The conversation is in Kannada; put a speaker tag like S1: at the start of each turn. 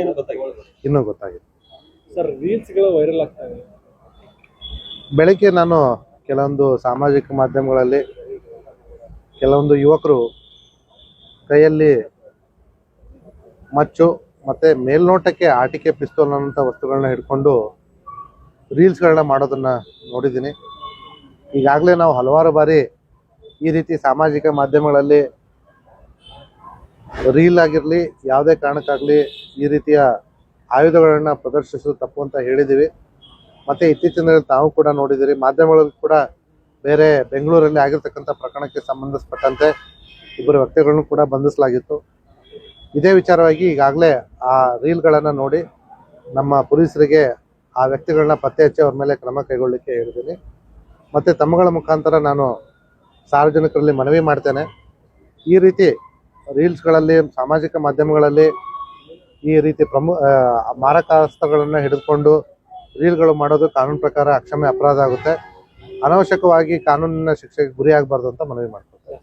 S1: ಏನು ಗೊತ್ತಾಗಿಲ್ಲ
S2: ಇನ್ನೂ ಗೊತ್ತಾಗಿದೆ.
S3: ಸರ್ ರೀಲ್ಸ್ಗಳು ವೈರಲ್ ಆಗ್ತಾ ಇದೆ.
S2: ಬೆಳಗ್ಗೆ ನಾನು ಕೆಲವೊಂದು ಸಾಮಾಜಿಕ ಮಾಧ್ಯಮಗಳಲ್ಲಿ ಕೆಲವೊಂದು ಯುವಕರು ಕೈಯಲ್ಲಿ ಮಚ್ಚು ಮತ್ತು ಮೇಲ್ನೋಟಕ್ಕೆ ಆಟಿಕೆ ಪಿಸ್ತೂಲ್ ಅನ್ನೋಂಥ ವಸ್ತುಗಳನ್ನ ಹಿಡ್ಕೊಂಡು ರೀಲ್ಸ್ಗಳನ್ನ ಮಾಡೋದನ್ನ ನೋಡಿದ್ದೀನಿ. ಈಗಾಗಲೇ ನಾವು ಹಲವಾರು ಬಾರಿ ಈ ರೀತಿ ಸಾಮಾಜಿಕ ಮಾಧ್ಯಮಗಳಲ್ಲಿ ರೀಲ್ ಆಗಿರಲಿ, ಯಾವುದೇ ಕಾರಣಕ್ಕಾಗಲಿ ಈ ರೀತಿಯ ಆಯುಧಗಳನ್ನು ಪ್ರದರ್ಶಿಸೋದು ತಪ್ಪು ಅಂತ ಹೇಳಿದ್ದೀವಿ ಮತ್ತೆ ಇತ್ತೀಚಿನ ತಾವು ಕೂಡ ನೋಡಿದಿರಿ ಮಾಧ್ಯಮಗಳಲ್ಲಿ ಕೂಡ ಬೇರೆ ಬೆಂಗಳೂರಲ್ಲಿ ಆಗಿರ್ತಕ್ಕಂಥ ಪ್ರಕರಣಕ್ಕೆ ಸಂಬಂಧಿಸಪಟ್ಟಂತೆ ಇಬ್ಬರು ವ್ಯಕ್ತಿಗಳನ್ನು ಕೂಡ ಬಂಧಿಸಲಾಗಿತ್ತು. ಇದೇ ವಿಚಾರವಾಗಿ ಈಗಾಗಲೇ ಆ ರೀಲ್ಗಳನ್ನು ನೋಡಿ ನಮ್ಮ ಪೊಲೀಸರಿಗೆ ಆ ವ್ಯಕ್ತಿಗಳನ್ನ ಪತ್ತೆ ಹಚ್ಚಿ ಅವ್ರ ಮೇಲೆ ಕ್ರಮ ಕೈಗೊಳ್ಳಲಿಕ್ಕೆ ಹೇಳಿದ್ದೀನಿ. ಮತ್ತು ತಮ್ಮಗಳ ಮುಖಾಂತರ ನಾನು ಸಾರ್ವಜನಿಕರಲ್ಲಿ ಮನವಿ ಮಾಡ್ತೇನೆ. ಈ ರೀತಿ ರೀಲ್ಸ್ಗಳಲ್ಲಿ, ಸಾಮಾಜಿಕ ಮಾಧ್ಯಮಗಳಲ್ಲಿ ಈ ರೀತಿ ಪ್ರಮು ಮಾರಕಾಸ್ತ್ರಗಳನ್ನು ಹಿಡಿದುಕೊಂಡು ರೀಲ್ಗಳು ಮಾಡೋದು ಕಾನೂನು ಪ್ರಕಾರ ಅಕ್ಷಮ್ಯ ಅಪರಾಧ ಆಗುತ್ತೆ. ಅನವಶ್ಯಕವಾಗಿ ಕಾನೂನಿನ ಶಿಕ್ಷೆಗೆ ಗುರಿಯಾಗಬಾರ್ದು ಅಂತ ಮನವಿ
S3: ಮಾಡ್ಕೊತಾರೆ